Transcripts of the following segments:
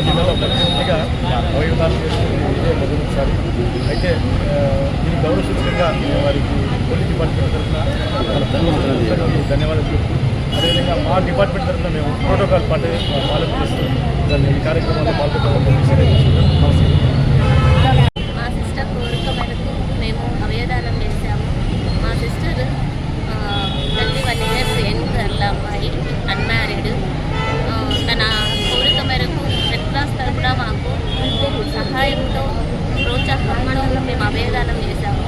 గోదావరి జిల్లాలో ఒక వ్యక్తిగా అవయవాలు చేసుకుని ఇదే మొదటిసారి అయితే దీని గౌరవ సూచకంగా వారికి పోలీస్ డిపార్ట్మెంట్ తరఫున ధన్యవాదాలు. అదేవిధంగా మా డిపార్ట్మెంట్ తరఫున మేము ప్రోటోకాల్ పాటు పాలన చేస్తూ దాన్ని ఈ కార్యక్రమాల్లో పాల్గొనడం నమస్తే మా సిస్టర్ కోరిక మేరకు మేము అవయదానం చేశాము మా sister twenty one years young girl అమ్మాయి అన్మ్యారీడ్ తన కోరిక మేరకు రెడ్ క్రాస్ తరఫున మాకు సహాయంతో ప్రోత్సాహంతో మేము అవయదానం చేశాము.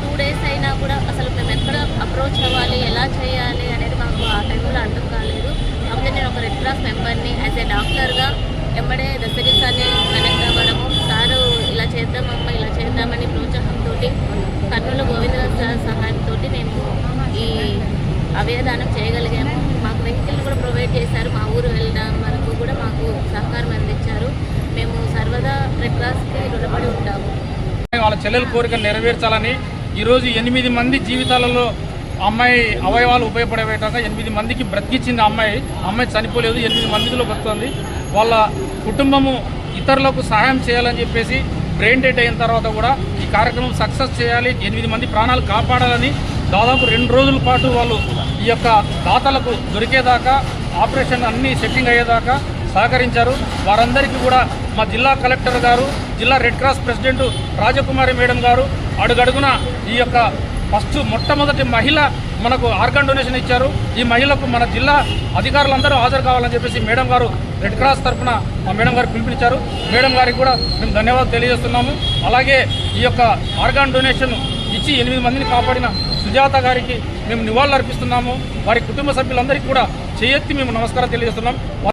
టూ డేస్ అయినా కూడా అసలు మేము ఎక్కడ అప్రోచ్ అవ్వాలి ఎలా చేయాలి అనేది మాకు ఆ టైంలో అర్థం కాలేదు. కాకపోతే నేను ఒక రెడ్ క్రాస్ మెంబర్ని యాజ్ ఏ డాక్టర్గా ఎంబడే దశగిరి సార్ని కనెక్ట్ అవ్వడము సారు ఇలా చేద్దామమ్మా ఇలా చేద్దామని ప్రోత్సాహంతో కర్నూలు గోవింద సార్ సహాయంతో మేము ఈ అవయదానం చేయగలిగాము. మాకు వెహికల్ కూడా ప్రొవైడ్ చేశారు. మా ఊరు వెళ్ళడం వరకు కూడా మాకు సహాయం వాళ్ళ చెల్లెల కోరిక నెరవేర్చాలని ఈరోజు ఎనిమిది మంది జీవితాలలో అమ్మాయి అవయవాలు ఉపయోగపడే విధంగా ఎనిమిది మందికి బ్రతికిచ్చింది అమ్మాయి. అమ్మాయి చనిపోలేదు ఎనిమిది మందిలో బతుకుతుంది వాళ్ళ కుటుంబము ఇతరులకు సహాయం చేయాలని చెప్పేసి బ్రెయిన్ డెడ్ అయిన తర్వాత కూడా ఈ కార్యక్రమం సక్సెస్ చేయాలి. ఎనిమిది మంది ప్రాణాలు కాపాడాలని దాదాపు రెండు రోజుల పాటు వాళ్ళు ఈ యొక్క దాతలకు దొరికేదాకా ఆపరేషన్ అన్నీ సెట్టింగ్ అయ్యేదాకా సహకరించారు. వారందరికీ కూడా మా జిల్లా కలెక్టర్ గారు జిల్లా red cross president Rajakumari madam గారు అడుగడుగున ఈ యొక్క ఫస్ట్ మొట్టమొదటి మహిళ మనకు ఆర్గన్ డొనేషన్ ఇచ్చారు. ఈ మహిళకు మన జిల్లా అధికారులందరూ హాజరు కావాలని చెప్పేసి మేడం గారు రెడ్ క్రాస్ తరఫున మా మేడం గారు పిలుపునిచ్చారు. మేడం గారికి కూడా మేము ధన్యవాదాలు తెలియజేస్తున్నాము. అలాగే ఈ యొక్క ఆర్గాన్ డొనేషన్ ఇచ్చి ఎనిమిది మందిని కాపాడిన సుజాత గారికి మేము నివాళులు అర్పిస్తున్నాము వారి కుటుంబ సభ్యులందరికీ కూడా చేయెత్తి మేము నమస్కారం తెలియజేస్తున్నాం.